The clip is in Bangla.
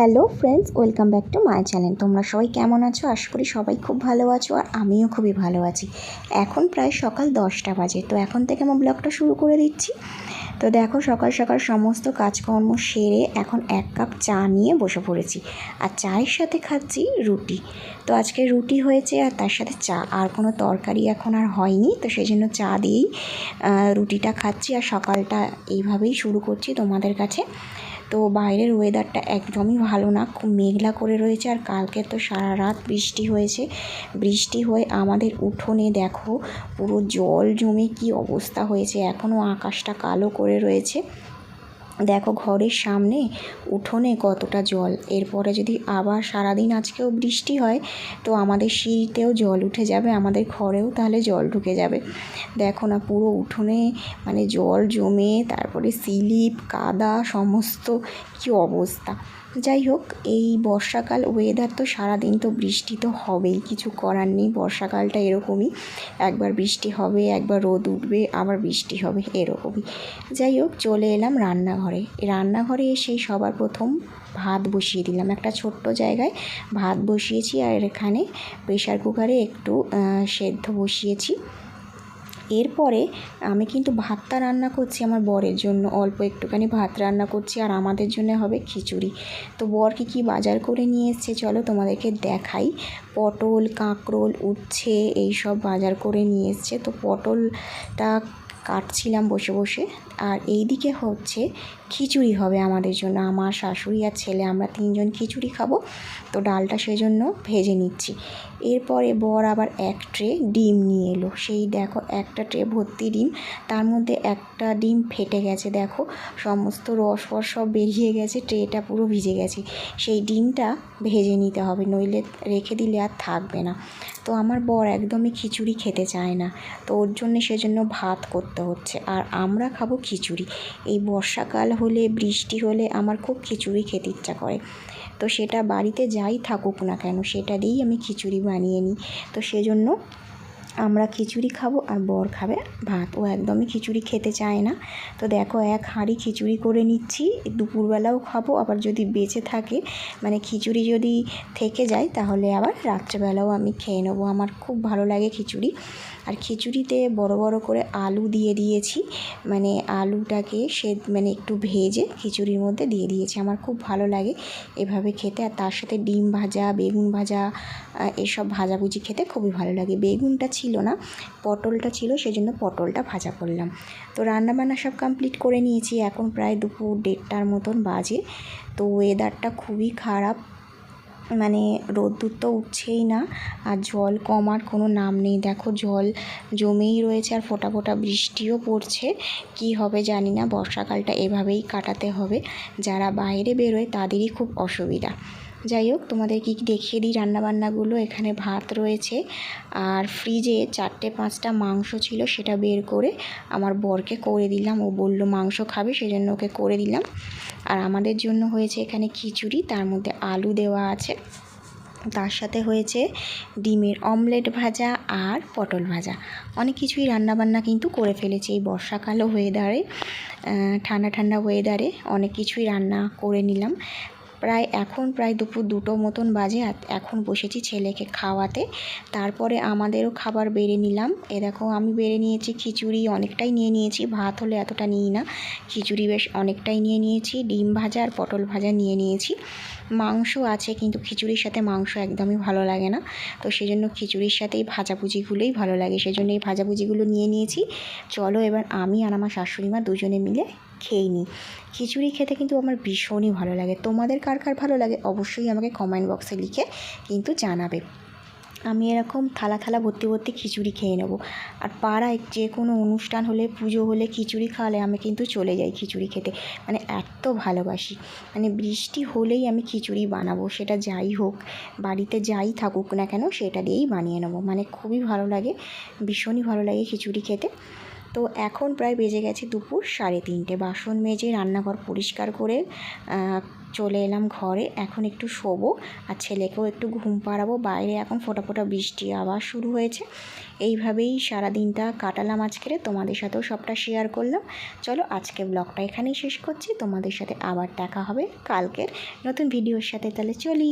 Hello friends, welcome back to my channel. তোমরা সবাই কেমন আছো? আশা করি সবাই খুব ভালো আছো আর আমিও খুবই ভালো আছি। এখন প্রায় সকাল দশটা বাজে, তো এখন থেকে আমার ব্লগটা শুরু করে দিচ্ছি। তো দেখো সকাল সকাল সমস্ত কাজকর্ম সেরে এখন এক কাপ চা নিয়ে বসে পড়েছি আর চায়ের সাথে খাচ্ছি রুটি। তো আজকে রুটি হয়েছে আর তার সাথে চা, আর কোনো তরকারি এখন আর হয়নি, তো সেই জন্য চা দিয়েই রুটিটা খাচ্ছি আর সকালটা এইভাবেই শুরু করছি তোমাদের কাছে। তো বাইরের ওয়েদারটা একদমই ভালো না। খুব মেঘলা করে রয়েছে আর কালকে তো সারা রাত বৃষ্টি হয়েছে। বৃষ্টি হয়ে আমাদের উঠোনে দেখো, পুরো জল জমে কি অবস্থা হয়েছে। এখনও আকাশটা কালো করে রয়েছে। দেখো ঘরের সামনে উঠোনে কতটা জল। এরপরে যদি আবার সারাদিন আজকেও বৃষ্টি হয়, তো আমাদের সিঁড়িতেও জল উঠে যাবে, আমাদের ঘরেও তাহলে জল ঢুকে যাবে। দেখো না, পুরো উঠোনে মানে জল জমে, তারপরে স্লিপ, কাদা, সমস্ত কি অবস্থা। যাই হোক, এই বর্ষাকাল ওয়েদার তো সারাদিন তো বৃষ্টি তো হবেই। কিছু করার নেই, বর্ষাকালটা এরকমই। একবার বৃষ্টি হবে, একবার রোদ উঠবে, আবার বৃষ্টি হবে, এরকমই। যাই হোক, চলে এলাম রান্নাঘরে। রান্নাঘরে এসেই সবার প্রথম ভাত বসিয়ে দিলাম। একটা ছোট্ট জায়গায় ভাত বসিয়েছি আর এখানে প্রেশার কুকারে একটু সেদ্ধ বসিয়েছি। এরপরে আমি কিন্তু ভাতটা রান্না করছি আমার বরের জন্য। অল্প একটুখানি ভাত রান্না করছি আর আমাদের জন্য হবে খিচুড়ি। তো বর কি কী বাজার করে নিয়ে এসছে চলো তোমাদেরকে দেখাই। পটল, কাঁকরোল, উচ্ছে এই সব বাজার করে নিয়ে এসছে। তো পটলটা কাটছিলাম বসে বসে। আর এই দিকে হচ্ছে খিচুড়ি হবে আমাদের জন্য। আমার শাশুড়ি আর ছেলে, আমরা তিনজন খিচুড়ি খাব। তো ডালটা সেজন্য ভেজে নিচ্ছি। এরপরে বর আবার এক ট্রে ডিম নিয়ে এলো। সেই দেখো একটা ট্রে ভর্তি ডিম, তার মধ্যে একটা ডিম ফেটে গেছে দেখো। সমস্ত রস ফস সব বেরিয়ে গেছে, ট্রেটা পুরো ভিজে গেছে। সেই ডিমটা ভেজে নিতে হবে, নইলে রেখে দিলে আর থাকবে না। তো আমার বর একদমই খিচুড়ি খেতে চায় না। তো ওর জন্য সেজন্য ভাত করতে হচ্ছে। আর আমরা খাব খিচুড়ি। এই বর্ষাকাল হলে, বৃষ্টি হলে আমার খুব খিচুড়ি খেতে ইচ্ছা করে। তো সেটা বাড়িতে যাই থাকুক না কেন, সেটা দিয়েই আমি খিচুড়ি বানিয়ে নিই। তো সেজন্য আমরা খিচুড়ি খাব আর বর খাবে ভাত। ও একদমই খিচুড়ি খেতে চায় না। তো দেখো এক হাঁড়ি খিচুড়ি করে নিচ্ছি। দুপুরবেলাও খাব, আবার যদি বেঁচে থাকে মানে খিচুড়ি যদি থেকে যায়, তাহলে আবার রাত্রেবেলাও আমি খেয়ে নেব। আমার খুব ভালো লাগে খিচুড়ি। আর খিচুড়িতে বড় বড় করে আলু দিয়ে দিয়েছি। মানে আলুটাকে সে মানে একটু ভেজে খিচুড়ির মধ্যে দিয়ে দিয়েছি। আমার খুব ভালো লাগে এভাবে খেতে। আর তার সাথে ডিম ভাজা, বেগুন ভাজা এসব ভাজাভুজি খেতে খুবই ভালো লাগে। বেগুনটা ছিল না, পটলটা ছিল, সেজন্য পটলটা ভাজা করলাম। তো রান্নাবান্না সব কমপ্লিট করে নিয়েছি, এখন প্রায় দুপুর দেড়টার মতন বাজে। তো ওয়েদারটা খুবই খারাপ মানে রোদ্দুর তো উঠছেই না, আর জল কমার কোনো নাম নেই। দেখো জল জমেই রয়েছে আর ফোটা ফোটা বৃষ্টিও পড়ছে, কি হবে জানি না, বর্ষাকালটা এভাবেই কাটাতে হবে। যারা বাইরে বেরোয় তাদেরই খুব অসুবিধা। যাই হোক, তোমাদের কি দেখিয়ে দিই? রান্নাবান্নাগুলো, এখানে ভাত রয়েছে। আর ফ্রিজে চারটে পাঁচটা মাংস ছিল, সেটা বের করে আমার বরকে করে দিলাম। ও বলল, মাংস খাবে? সেজন্য ওকে করে দিলাম। আর আমাদের জন্য হয়েছে এখানে খিচুড়ি, তার মধ্যে আলু দেওয়া আছে। তার সাথে হয়েছে ডিমের অমলেট ভাজা আর পটল ভাজা। অনেক কিছুই রান্নাবান্না কিন্তু করে ফেলেছি এই বর্ষাকালও ওয়েদারে ঠান্ডা ঠান্ডা ওয়েদারে অনেক কিছুই রান্না করে নিলাম। প্রায় এখন, প্রায় দুপুর দুটো মতন বাজে, আর এখন বসেছি ছেলেকে খাওয়াতে। তারপরে আমাদেরও খাবার বেড়ে নিলাম। এ দেখো, আমি বেড়ে নিয়েছি খিচুড়ি, অনেকটাই নিয়ে নিয়েছি। ভাত হলে এতটা নিই না। খিচুড়ি বেশ অনেকটাই নিয়ে নিয়েছি। ডিম ভাজা আর পটল ভাজা নিয়ে নিয়েছি। মাংস আছে, কিন্তু খিচুড়ির সাথে মাংস একদমই ভালো লাগে না। তো সেই জন্য খিচুড়ির সাথেই ভাজাভুজিগুলোই ভালো লাগে। সেই জন্য এই ভাজাভুজিগুলো নিয়ে নিয়েছি। চলো এবার আমি আর আমার শাশুড়ি মা দুজনে মিলে খেয়ে নিই। খিচুড়ি খেতে কিন্তু আমার ভীষণই ভালো লাগে। তোমাদের কার কার ভালো লাগে অবশ্যই আমাকে কমেন্ট বক্সে লিখে কিন্তু জানাবে। আমি এরকম থালা থালা ভর্তি ভর্তি খিচুড়ি খেয়ে নেব। আর পাড়ায় যে কোনো অনুষ্ঠান হলে, পুজো হলে খিচুড়ি খাওয়ালে আমি কিন্তু চলে যাই খিচুড়ি খেতে। মানে এত ভালোবাসি। মানে বৃষ্টি হলেই আমি খিচুড়ি বানাবো, সেটা যাই হোক, বাড়িতে যাই থাকুক না কেন, সেটা দিয়েই বানিয়ে নেব। মানে খুবই ভালো লাগে, ভীষণই ভালো লাগে খিচুড়ি খেতে। তো এখন প্রায় বেজে গেছে দুপুর সাড়ে তিনটে। বাসন মেজে রান্নাঘর পরিষ্কার করে চলে এলাম ঘরে। এখন একটু শোবো আর ছেলেকেও একটু ঘুম পাড়াবো। বাইরে এখন ফোটা ফোটা বৃষ্টি আবার শুরু হয়েছে। এইভাবেই সারা দিনটা কাটালাম আজকের। তোমাদের সাথেও সবটা শেয়ার করলাম। চলো আজকে ব্লগটা এখানেই শেষ করছি। তোমাদের সাথে আবার দেখা হবে কালকের নতুন ভিডিওর সাথে। তাহলে চলি।